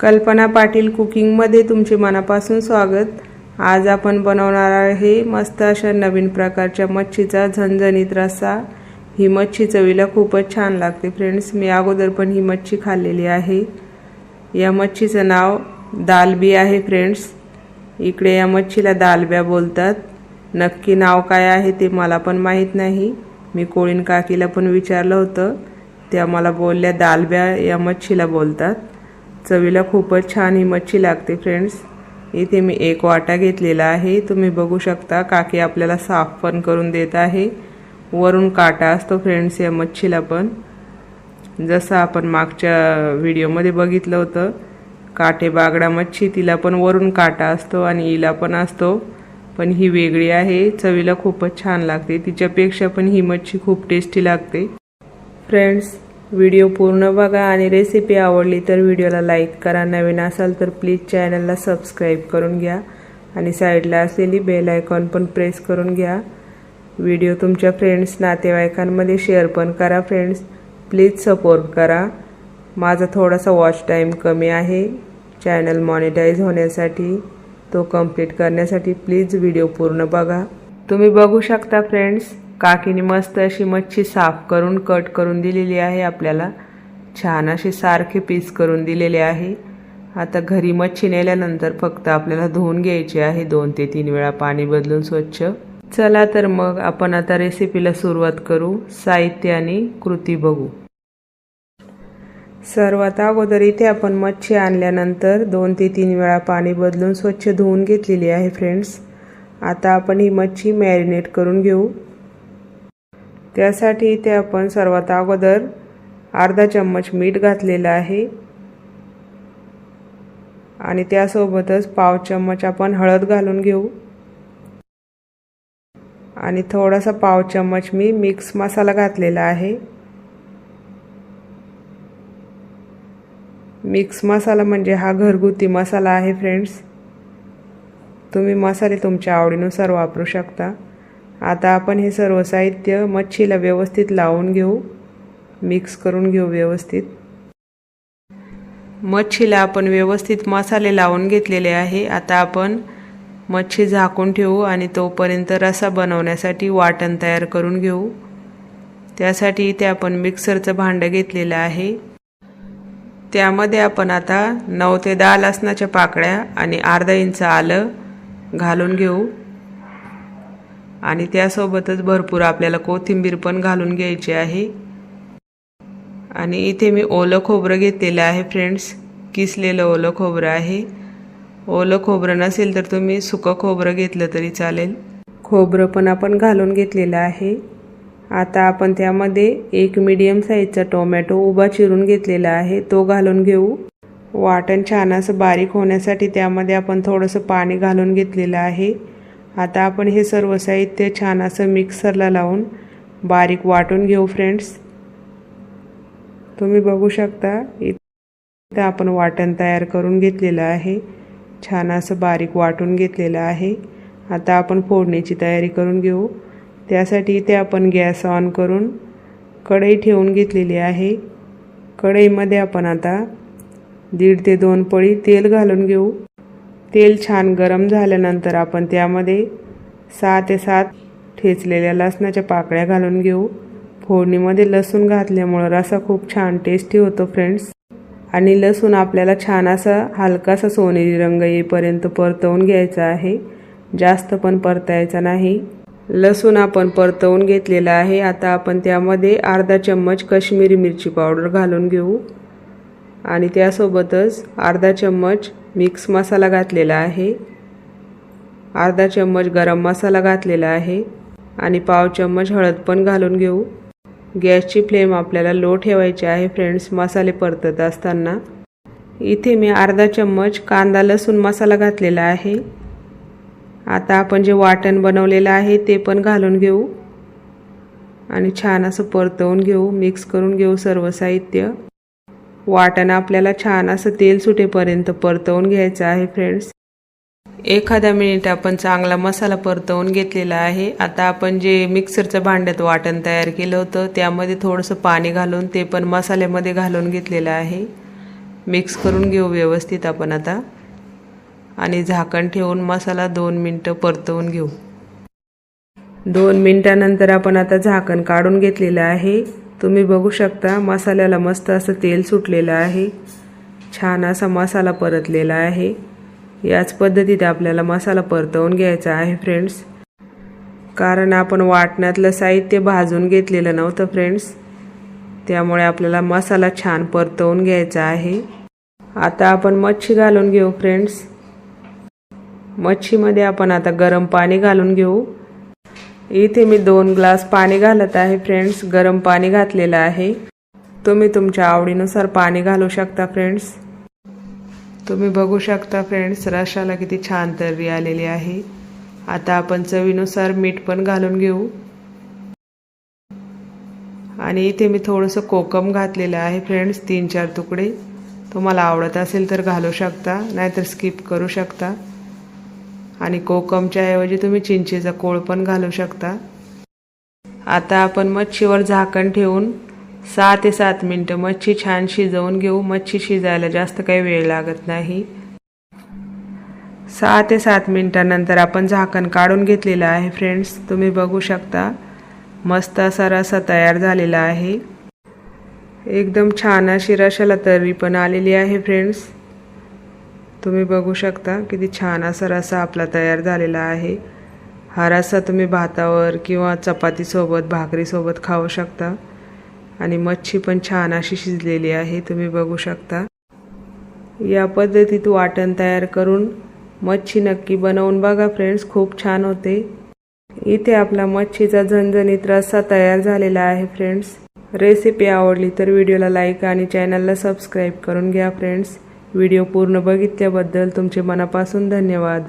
कल्पना पाटील कुकिंगमध्ये तुमचे मनापासून स्वागत. आज आपण बनवणार आहे मस्त अशा नवीन प्रकारच्या मच्छीचा झणझणीत रस्सा. ही मच्छी चवीला खूपच छान लागते फ्रेंड्स मी अगोदर पण ही मच्छी खाल्लेली आहे. या मच्छीचं नाव दालबी आहे फ्रेंड्स इकडे या मच्छीला दालब्या बोलतात. नक्की नाव काय आहे ते मला पण माहीत नाही. मी कोळीन काकीला पण विचारलं होतं. त्या मला बोलल्या दालब्या या मच्छीला बोलतात. चवीला खूपच छान ही मच्छी लागते फ्रेंड्स इथे मी एक वाटा घेतलेला आहे. तुम्ही बघू शकता काकी आपल्याला साफ पण करून देत आहे. वरून काटा असतो फ्रेंड्स या मच्छीला पण. जसं आपण मागच्या व्हिडिओमध्ये बघितलं होतं काटे बागडा मच्छी तिला पण वरून काटा असतो आणि हिला पण असतो. पण ही वेगळी आहे चवीला खूपच छान लागते. तिच्यापेक्षा पण ही मच्छी खूप टेस्टी लागते. फ्रेंड्स व्हिडिओ पूर्ण बघा आणि रेसिपी आवडली तर व्हिडिओला लाईक करा. नवीन असाल तर प्लीज चॅनलला सबस्क्राईब करून घ्या. आणि साईडला असलेली बेल आयकॉन पण प्रेस करून घ्या. व्हिडिओ तुमच्या फ्रेंड्स नातेवाईकांमध्ये शेअर पण करा फ्रेंड्स प्लीज सपोर्ट करा. माझा थोडासा वॉच टाईम कमी आहे. चॅनल मॉनिटाईज होण्यासाठी तो कंप्लीट करण्यासाठी प्लीज व्हिडिओ पूर्ण बघा. तुम्ही बघू शकता फ्रेंड्स काकीने मस्त अशी मच्छी साफ करून कट करून दिलेली आहे. आपल्याला छान असे सारखे पीस करून दिलेले आहे. आता घरी मच्छी नेल्यानंतर फक्त आपल्याला धुवून घ्यायची आहे. दोन ते तीन वेळा पाणी बदलून स्वच्छ. चला तर मग आपण आता रेसिपीला सुरुवात करू. साहित्य आणि कृती बघू. सर्वात अगोदर इथे आपण मच्छी आणल्यानंतर दोन ते तीन वेळा पाणी बदलून स्वच्छ धुवून घेतलेली आहे फ्रेंड्स आता आपण ही मच्छी मॅरिनेट करून घेऊ. त्यासाठी इथे आपण सर्वात अगोदर अर्धा चम्मच मीठ घातलेलं आहे. आणि त्यासोबतच पाव चम्मच आपण हळद घालून घेऊ. आणि थोडासा पाव चम्मच मी मिक्स मसाला घातलेला आहे. मिक्स मसाला म्हणजे हा घरगुती मसाला आहे फ्रेंड्स. तुम्ही मसाले तुमच्या आवडीनुसार वापरू शकता. आता आपण हे सर्व साहित्य मच्छीला व्यवस्थित लावून घेऊ. मिक्स करून घेऊ व्यवस्थित. मच्छीला आपण व्यवस्थित मसाले लावून घेतलेले आहे. आता आपण मच्छी झाकून ठेवू आणि तोपर्यंत रसा बनवण्यासाठी वाटण तयार करून घेऊ. त्यासाठी इथे आपण मिक्सरचं भांडं घेतलेलं आहे. त्यामध्ये आपण आता नऊ ते दहा लसणाच्या पाकळ्या आणि अर्धा इंच आलं घालून घेऊ. आणि त्यासोबतच भरपूर आपल्याला कोथिंबीर पण घालून घ्यायची आहे. आणि इथे मी ओलं खोबरं घेतलेलं आहे फ्रेंड्स किसलेलं ओलं खोबरं आहे. ओलं खोबरं नसेल तर तुम्ही सुकं खोबरं घेतलं तरी चालेल. खोबरं पण आपण घालून घेतलेलं आहे. आता आपण त्यामध्ये एक मीडियम साईजचा टोमॅटो उभा चिरून घेतलेला आहे तो घालून घेऊ. वाटण छान असं बारीक होण्यासाठी त्यामध्ये आपण थोडंसं पाणी घालून घेतलेलं आहे. आता आपण हे सर्व साहित्य छान असं मिक्सरला लावून बारीक वाटून घेऊ फ्रेंड्स तुम्ही बघू शकता इथं आपण वाटण तयार करून घेतलेलं आहे. छान असं बारीक वाटून घेतलेलं आहे. आता आपण फोडणीची तयारी करून घेऊ. त्यासाठी इथे आपण गॅस ऑन करून कढई ठेवून घेतलेली आहे. कढईमध्ये आपण आता दीड ते दोन पळी तेल घालून घेऊ. तेल छान गरम झाल्यानंतर आपण त्यामध्ये सहा ते सात ठेचलेल्या लसणाच्या पाकळ्या घालून घेऊ. फोडणीमध्ये लसूण घातल्यामुळं रसा खूप छान टेस्टी होतो फ्रेंड्स आणि लसूण आपल्याला छान असा हलकासा सोनेरी रंग येईपर्यंत परतवून घ्यायचा आहे. जास्त पण परतायचा नाही. लसूण आपण परतवून घेतलेला आहे. आता आपण त्यामध्ये अर्धा चम्मच कश्मीरी मिरची पावडर घालून घेऊ. आणि त्यासोबतच अर्धा चम्मच मिक्स मसाला घातलेला आहे. अर्धा चम्मच गरम मसाला घातलेला आहे. आणि पाव चम्मच हळद पण घालून घेऊ. गॅसची फ्लेम आपल्याला लो ठेवायची आहे फ्रेंड्स मसाले परतत असताना. इथे मी अर्धा चम्मच कांदा लसूण मसाला घातलेला आहे. आता आपण जे वाटण बनवलेलं आहे ते पण घालून घेऊ. आणि छान असं परतवून घेऊ मिक्स करून घेऊ सर्व साहित्य. वाटण आपल्याला छान असं तेल सुटेपर्यंत परतवून घ्यायचं आहे फ्रेंड्स एखाद्या मिनिट आपण चांगला मसाला परतवून घेतलेला आहे. आता आपण जे मिक्सरचं भांड्यात वाटण तयार केलं होतं त्यामध्ये थोडंसं पाणी घालून ते पण मसाल्यामध्ये घालून घेतलेलं आहे. मिक्स करून घेऊ व्यवस्थित आपण आता. आणि झाकण ठेवून मसाला दोन मिनटं परतवून घेऊ. दोन मिनटानंतर आपण आता झाकण काढून घेतलेलं आहे. तुम्ही बघू शकता मसाल्याला मस्त असं तेल सुटलेलं आहे. छान असा मसाला परतलेला आहे. याच पद्धतीत आपल्याला मसाला परतवून घ्यायचा आहे फ्रेंड्स कारण आपण वाटण्यातलं साहित्य भाजून घेतलेलं नव्हतं फ्रेंड्स त्यामुळे आपल्याला मसाला छान परतवून घ्यायचा आहे. आता आपण मच्छी घालून घेऊ फ्रेंड्स मच्छीमध्ये आपण आता गरम पाणी घालून घेऊ. इथे मी दोन ग्लास पाणी घालत आहे फ्रेंड्स गरम पाणी घातलेलं आहे. तुम्ही तुमच्या आवडीनुसार पाणी घालू शकता फ्रेंड्स तुम्ही बघू शकता फ्रेंड्स रशाला किती छान तर्री आलेली आहे. आता आपण चवीनुसार मीठ पण घालून घेऊ. आणि इथे मी थोडंसं कोकम घातलेलं आहे फ्रेंड्स तीन चार तुकडे. तुम्हाला आवडत असेल तर घालू शकता नाहीतर स्किप करू शकता. आणि कोकमच्या ऐवजी तुम्ही चिंचेचा कोळ पण घालू शकता. आता आपण मच्छीवर झाकण ठेवून सहा ते सात मिनटं मच्छी छान शिजवून घेऊ. मच्छी शिजायला जास्त काही वेळ लागत नाही. सहा ते सात मिनटानंतर आपण झाकण काढून घेतलेलं आहे फ्रेंड्स तुम्ही बघू शकता मस्त असा रसा तयार झालेला आहे. एकदम छान अशी रशाला तर्री पण आलेली आहे फ्रेंड्स तुम्ही बघू शकता किती छान असा रसा आपला तयार झालेला आहे. हा रसा तुम्ही भातावर किंवा चपातीसोबत भाकरीसोबत खाऊ शकता. आणि मच्छी पण छान अशी शिजलेली आहे तुम्ही बघू शकता. या पद्धतीत वाटण तयार करून मच्छी नक्की बनवून बघा फ्रेंड्स खूप छान होते. इथे आपला मच्छीचा झणझणीत रस्सा तयार झालेला आहे फ्रेंड्स. रेसिपी आवडली तर व्हिडिओला लाईक आणि चॅनलला सबस्क्राईब करून घ्या फ्रेंड्स. व्हिडिओ पूर्ण बघितल्याबद्दल तुमचे मनापासून धन्यवाद.